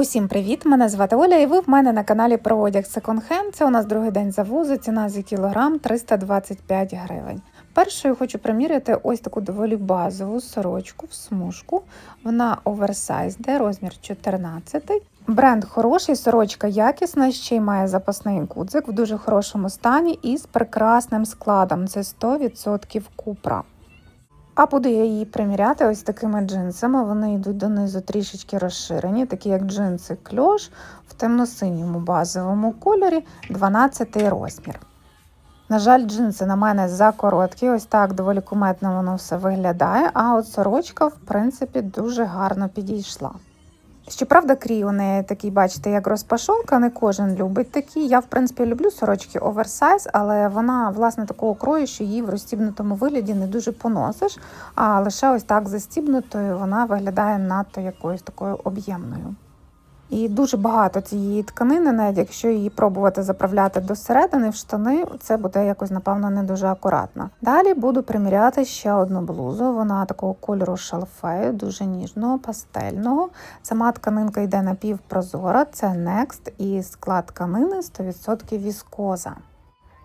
Усім привіт! Мене звати Оля, і ви в мене на каналі про одяг Hand. Це у нас другий день завозу, ціна за кілограм 325 гривень. Першою хочу приміряти ось таку доволі базову сорочку в смужку. Вона оверсайз, де розмір 14. Бренд хороший, сорочка якісна, ще й має запасний гудзик в дуже хорошому стані і з прекрасним складом. Це 100% купра. А буду я її приміряти ось такими джинсами. Вони йдуть донизу трішечки розширені, такі як джинси кльош в темно-синьому базовому кольорі 12 розмір. На жаль, джинси на мене закороткі, ось так доволі куметно воно все виглядає, а от сорочка, в принципі, дуже гарно підійшла. Щоправда, крій у неї бачите, як розпашонка, не кожен любить такі. Я, в принципі, люблю сорочки оверсайз, але вона, власне, такого крою, що її в розстібнутому вигляді не дуже поносиш, а лише ось так застібнутою вона виглядає надто якоюсь такою об'ємною. І дуже багато цієї тканини, навіть якщо її пробувати заправляти до середини в штани, це буде якось, напевно, не дуже акуратно. Далі буду приміряти ще одну блузу. Вона такого кольору шалфею, дуже ніжного, пастельного. Сама тканинка йде напівпрозора, це Next і склад тканини 100% віскоза.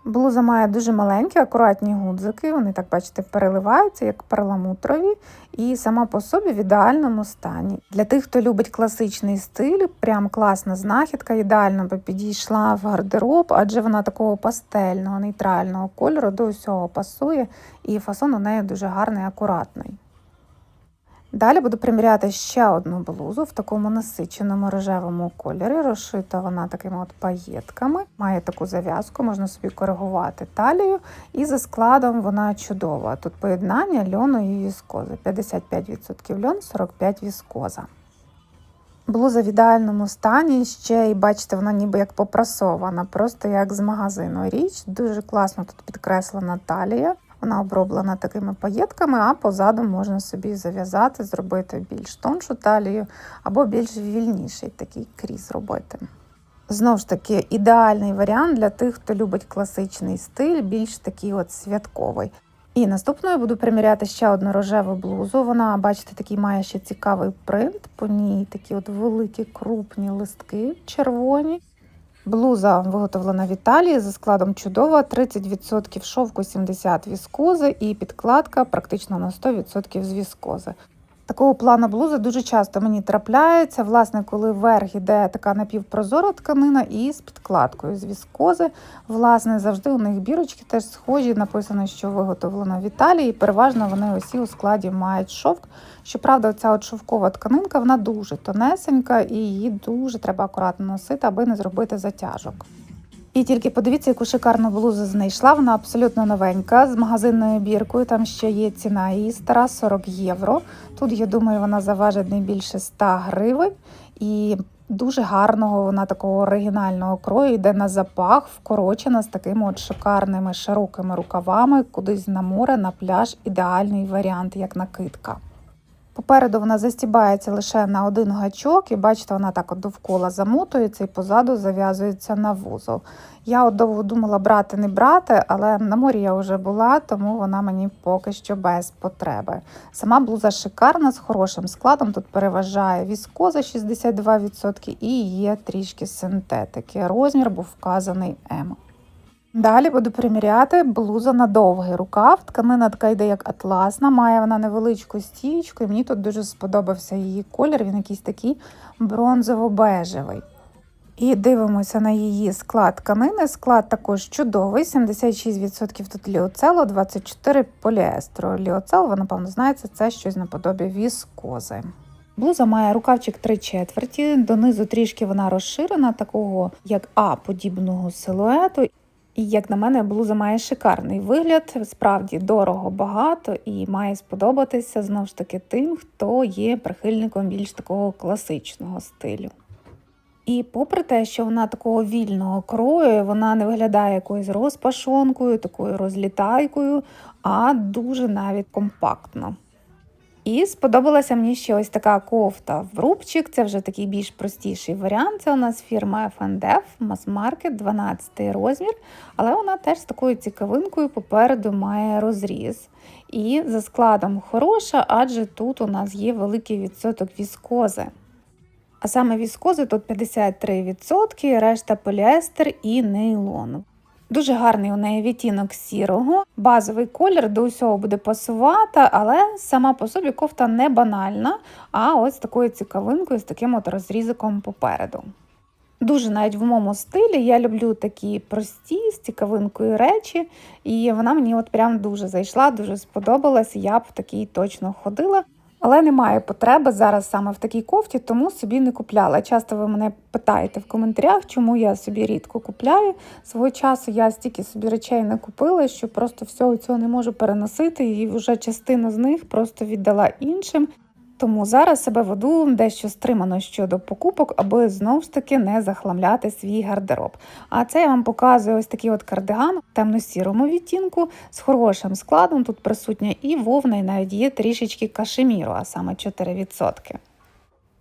Блуза має дуже маленькі, акуратні гудзики, вони, так бачите, переливаються, як перламутрові, і сама по собі в ідеальному стані. Для тих, хто любить класичний стиль, прям класна знахідка, ідеально би підійшла в гардероб, адже вона такого пастельного, нейтрального кольору до усього пасує, і фасон у неї дуже гарний, акуратний. Далі буду приміряти ще одну блузу в такому насиченому рожевому кольорі. Розшита вона такими от паєтками. Має таку зав'язку, можна собі коригувати талію. І за складом вона чудова. Тут поєднання льону і віскози. 55% льон, 45% віскоза. Блуза в ідеальному стані, ще і бачите, вона ніби як попрасована, просто як з магазину. Річ дуже класно тут підкреслена талія. Вона оброблена такими паєтками, а позаду можна собі зав'язати, зробити більш тоншу талію або більш вільніший такий крій зробити. Знову ж таки, ідеальний варіант для тих, хто любить класичний стиль, більш такий от святковий. І наступною буду приміряти ще одну рожеву блузу. Вона, бачите, такий має ще цікавий принт, по ній такі от великі крупні листки червоні. Блуза виготовлена в Італії за складом чудова, 30% шовку, 70% віскози і підкладка практично на 100% з віскози. Такого плану блузи дуже часто мені трапляється, власне, коли вверх іде така напівпрозора тканина і з підкладкою з віскози. Власне, завжди у них бірочки теж схожі. Написано, що виготовлено в Італії. Переважно вони усі у складі мають шовк. Щоправда, ця от шовкова тканинка вона дуже тонесенька і її дуже треба акуратно носити, аби не зробити затяжок. І тільки подивіться, яку шикарну блузу знайшла. Вона абсолютно новенька з магазинною біркою. Там ще є ціна її стара 40 євро. Тут, я думаю, вона заважить не більше 100 гривень. І дуже гарного вона такого оригінального крою йде на запах, вкорочена з такими от шикарними широкими рукавами, кудись на море, на пляж. Ідеальний варіант, як накидка. Попереду вона застібається лише на один гачок, і бачите, вона так от довкола замотується і позаду зав'язується на вузол. Я от довго думала брати, не брати, але на морі я вже була, тому вона мені поки що без потреби. Сама блуза шикарна, з хорошим складом. Тут переважає віскоза 62% і є трішки синтетики. Розмір був вказаний М. Далі буду приміряти блуза на довгий рукав. Тканина така йде як атласна, має вона невеличку стічку, і мені тут дуже сподобався її колір, він якийсь такий бронзово-бежевий. І дивимося на її склад тканини. Склад також чудовий: 76% тут ліоцелу, 24% поліестру. Ліоцел, ви, напевно, знаєте, це щось наподобі віскози. Блуза має рукавчик 3 четверті, донизу трішки вона розширена, такого як А-подібного силуету. І, як на мене, блуза має шикарний вигляд, справді дорого багато і має сподобатися знову ж таки тим, хто є прихильником більш такого класичного стилю. І попри те, що вона такого вільного крою, вона не виглядає якоюсь розпашонкою, такою розлітайкою, а дуже навіть компактно. І сподобалася мені ще ось така кофта в рубчик. Це вже такий більш простіший варіант. Це у нас фірма F&F, мас-маркет, 12 розмір. Але вона теж з такою цікавинкою попереду має розріз. І за складом хороша, адже тут у нас є великий відсоток віскози. А саме віскози тут 53%, решта поліестер і нейлон. Дуже гарний у неї відтінок сірого, базовий колір до усього буде пасувати, але сама по собі кофта не банальна, а ось такою цікавинкою з таким от розрізиком попереду. Дуже навіть в моєму стилі я люблю такі прості з цікавинкою речі, і вона мені от прям дуже зайшла, дуже сподобалась. Я б такій точно ходила. Але немає потреби зараз саме в такій кофті, тому собі не купляла. Часто ви мене питаєте в коментарях, чому я собі рідко купляю. Свого часу я стільки собі речей не купила, що просто всього цього не можу переносити, і вже частину з них просто віддала іншим. Тому зараз себе веду дещо стримано щодо покупок, аби знову ж таки не захламляти свій гардероб. А це я вам показую ось такий от кардиган в темно-сірому відтінку з хорошим складом. Тут присутня і вовна, і навіть є трішечки кашеміру, а саме 4%.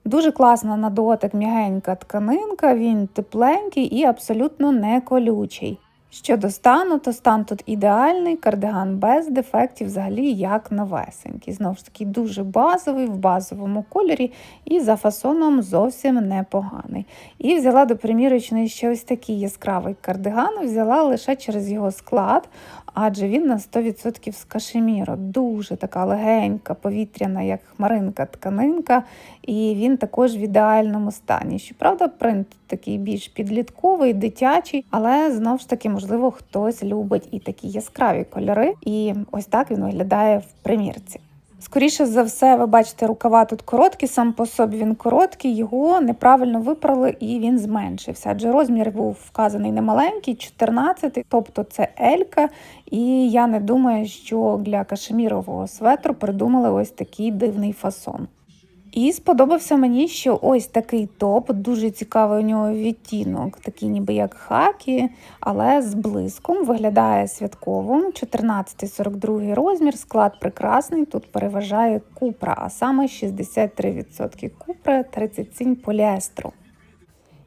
Дуже класна на дотик м'ягенька тканинка, він тепленький і абсолютно не колючий. Щодо стану, то стан тут ідеальний, кардиган без дефектів, взагалі як новесенький. Знову ж таки, дуже базовий, в базовому кольорі і за фасоном зовсім непоганий. І взяла до примірочної ще ось такий яскравий кардиган, взяла лише через його склад, адже він на 100% з кашеміру. Дуже така легенька, повітряна, як хмаринка тканинка, і він також в ідеальному стані. Щоправда, принт такий більш підлітковий, дитячий, але знову ж таки, можливо, хтось любить і такі яскраві кольори. І ось так він виглядає в примірці. Скоріше за все, ви бачите, рукава тут короткі, сам по собі він короткий, його неправильно випрали і він зменшився. Адже розмір був вказаний немаленький, 14, тобто це Елька. І я не думаю, що для кашемірового светру придумали ось такий дивний фасон. І сподобався мені, що ось такий топ, дуже цікавий у нього відтінок, такий ніби як хакі, але з блиском виглядає святково. 14-42 розмір, склад прекрасний. Тут переважає купра, а саме 63% купри, 37 поліестру.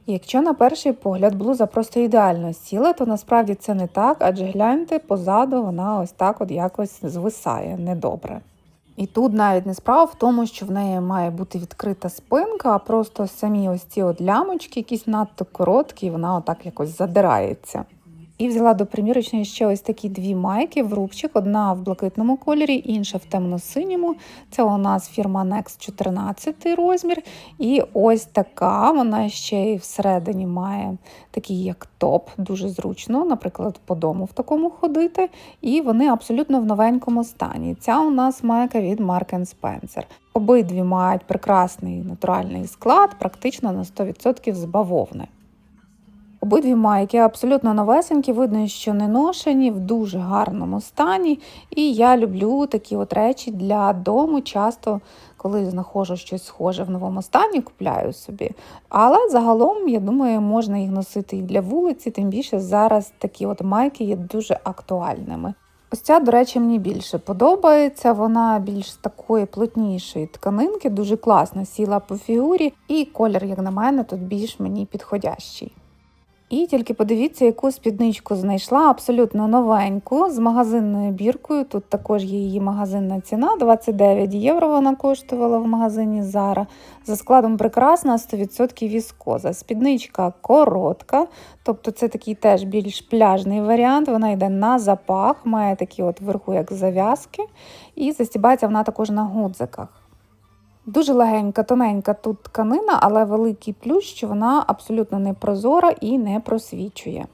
Якщо на перший погляд блуза просто ідеально сіла, то насправді це не так, адже гляньте, позаду вона ось так от якось звисає недобре. І тут навіть не справа в тому, що в неї має бути відкрита спинка, а просто самі ось ці от лямочки, якісь надто короткі, і вона отак якось задирається. І взяла до примірочної ще ось такі дві майки в рубчик, одна в блакитному кольорі, інша в темно-синьому. Це у нас фірма Next 14 розмір. І ось така, вона ще й всередині має такий як топ, дуже зручно, наприклад, по дому в такому ходити. І вони абсолютно в новенькому стані. Ця у нас майка від Mark Spencer. Обидві мають прекрасний натуральний склад, практично на 100% з бавовни. Обидві майки абсолютно новесенькі, видно, що не ношені, в дуже гарному стані. І я люблю такі от речі для дому. Часто, коли знаходжу щось схоже в новому стані, купляю собі. Але загалом, я думаю, можна їх носити і для вулиці, тим більше зараз такі от майки є дуже актуальними. Ось ця, до речі, мені більше подобається. Вона більш такої плотнішої тканинки, дуже класно сіла по фігурі, і колір, як на мене, тут більш мені підходящий. І тільки подивіться, яку спідничку знайшла абсолютно новеньку з магазинною біркою. Тут також є її магазинна ціна 29 євро. Вона коштувала в магазині Zara. За складом прекрасна, 100% віскоза. Спідничка коротка, тобто це такий теж більш пляжний варіант. Вона йде на запах, має такі от вверху як зав'язки, і застібається вона також на гудзиках. Дуже легенька, тоненька тут тканина, але великий плюс, що вона абсолютно не прозора і не просвічує.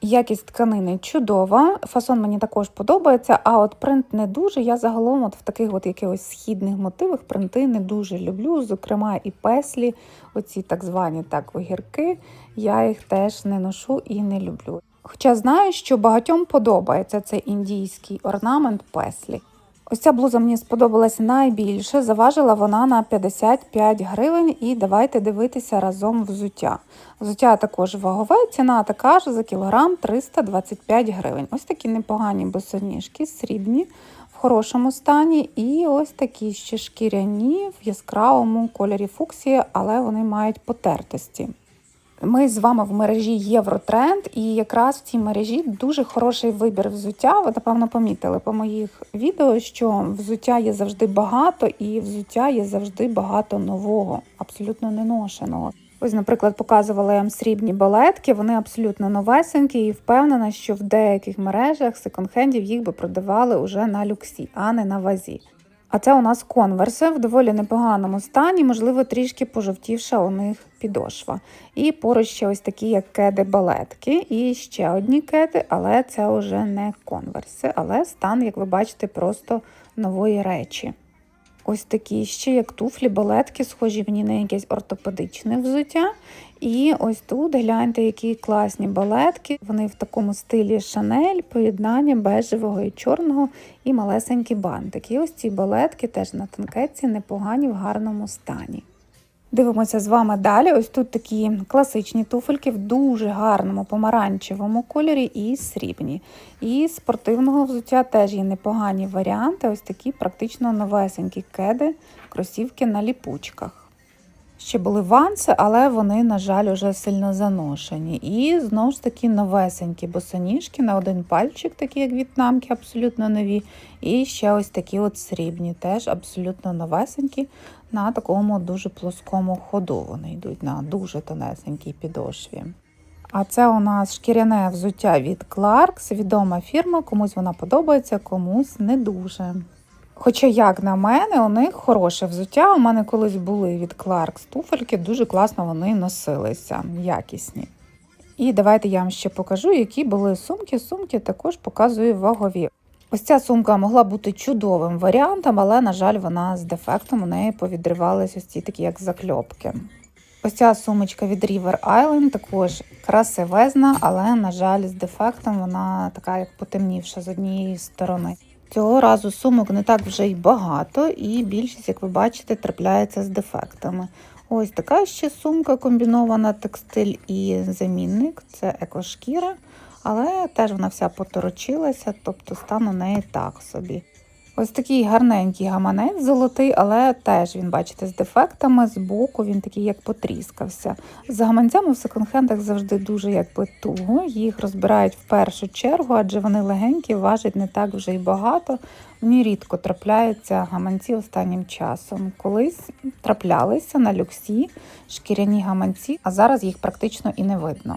Якість тканини чудова, фасон мені також подобається, а от принт не дуже. Я загалом от в таких от якихось східних мотивах принти не дуже люблю, зокрема і песлі, оці так звані так огірки, я їх теж не ношу і не люблю. Хоча знаю, що багатьом подобається цей індійський орнамент песлі. Ось ця блуза мені сподобалася найбільше. Заважила вона на 55 гривень, і давайте дивитися разом взуття. Взуття також вагове, ціна така ж за кілограм 325 гривень. Ось такі непогані босоніжки, срібні, в хорошому стані. І ось такі ще шкіряні в яскравому кольорі фуксії, але вони мають потертості. Ми з вами в мережі Євротренд, і якраз в цій мережі дуже хороший вибір взуття. Ви напевно помітили по моїх відео, що взуття є завжди багато, і взуття є завжди багато нового, абсолютно неношеного. Ось, наприклад, показувала я вам срібні балетки, вони абсолютно новесенькі, і впевнена, що в деяких мережах секонд-хендів їх би продавали уже на люксі, а не на вазі. А це у нас конверси в доволі непоганому стані, можливо, трішки пожовтівша у них підошва. І поруч ще ось такі, як кеди балетки, і ще одні кеди, але це вже не конверси, але стан, як ви бачите, просто нової речі. Ось такі ще як туфлі, балетки, схожі мені на якесь ортопедичне взуття. І ось тут гляньте, які класні балетки. Вони в такому стилі шанель, поєднання бежевого і чорного і малесенькі бантики. І ось ці балетки теж на танкетці непогані в гарному стані. Дивимося з вами далі. Ось тут такі класичні туфельки в дуже гарному помаранчевому кольорі і срібні. І спортивного взуття теж є непогані варіанти. Ось такі практично новесенькі кеди, кросівки на ліпучках. Ще були ванси, але вони, на жаль, уже сильно заношені. І знову ж таки новесенькі босоніжки на один пальчик, такі як в'єтнамки, абсолютно нові. І ще ось такі от срібні, теж абсолютно новесенькі, на такому дуже плоскому ходу. Вони йдуть на дуже тонесенькій підошві. А це у нас шкіряне взуття від Clarks, відома фірма, комусь вона подобається, комусь не дуже. Хоча, як на мене, у них хороше взуття. У мене колись були від Clarks туфельки, дуже класно вони носилися, якісні. І давайте я вам ще покажу, які були сумки. Сумки також показую вагові. Ось ця сумка могла бути чудовим варіантом, але, на жаль, вона з дефектом у неї повідривались ось ці такі, як закльопки. Ось ця сумочка від River Island також красивезна, але, на жаль, з дефектом вона така, як потемнівша з однієї сторони. Цього разу сумок не так вже й багато, і більшість, як ви бачите, трапляється з дефектами. Ось така ще сумка комбінована текстиль і замінник це екошкіра, але теж вона вся поторочилася, тобто стан у неї так собі. Ось такий гарненький гаманець золотий, але теж він, бачите, з дефектами, з боку він такий як потріскався. З гаманцями в секонд-хендах завжди дуже якби туго. Їх розбирають в першу чергу, адже вони легенькі, важать не так вже й багато. Мені рідко трапляються гаманці останнім часом. Колись траплялися на люксі шкіряні гаманці, а зараз їх практично і не видно.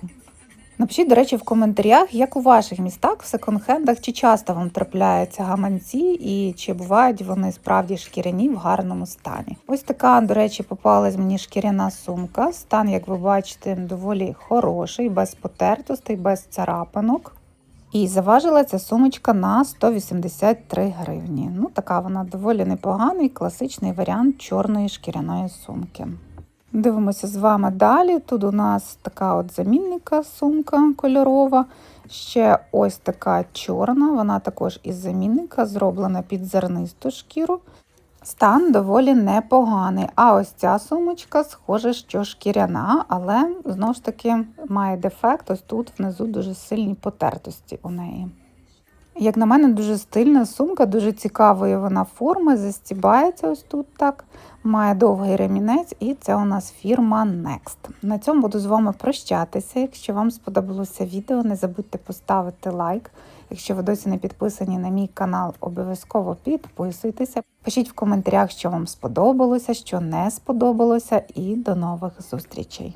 Напишіть, до речі, в коментарях, як у ваших містах в секонд-хендах, чи часто вам трапляються гаманці, і чи бувають вони справді шкіряні в гарному стані. Ось така, до речі, попалась мені шкіряна сумка. Стан, як ви бачите, доволі хороший, без потертостей, без царапинок. І заважила ця сумочка на 183 гривні. Ну, така вона доволі непоганий, класичний варіант чорної шкіряної сумки. Дивимося з вами далі. Тут у нас така от замінника сумка кольорова. Ще ось така чорна, вона також із замінника, зроблена під зернисту шкіру. Стан доволі непоганий. А ось ця сумочка, схоже, що шкіряна, але знову ж таки має дефект. Ось тут внизу дуже сильні потертості у неї. Як на мене, дуже стильна сумка, дуже цікавої вона форми, застібається ось тут так. Має довгий ремінець, і це у нас фірма Next. На цьому буду з вами прощатися. Якщо вам сподобалося відео, не забудьте поставити лайк. Якщо ви досі не підписані на мій канал, обов'язково підписуйтеся. Пишіть в коментарях, що вам сподобалося, що не сподобалося, і до нових зустрічей!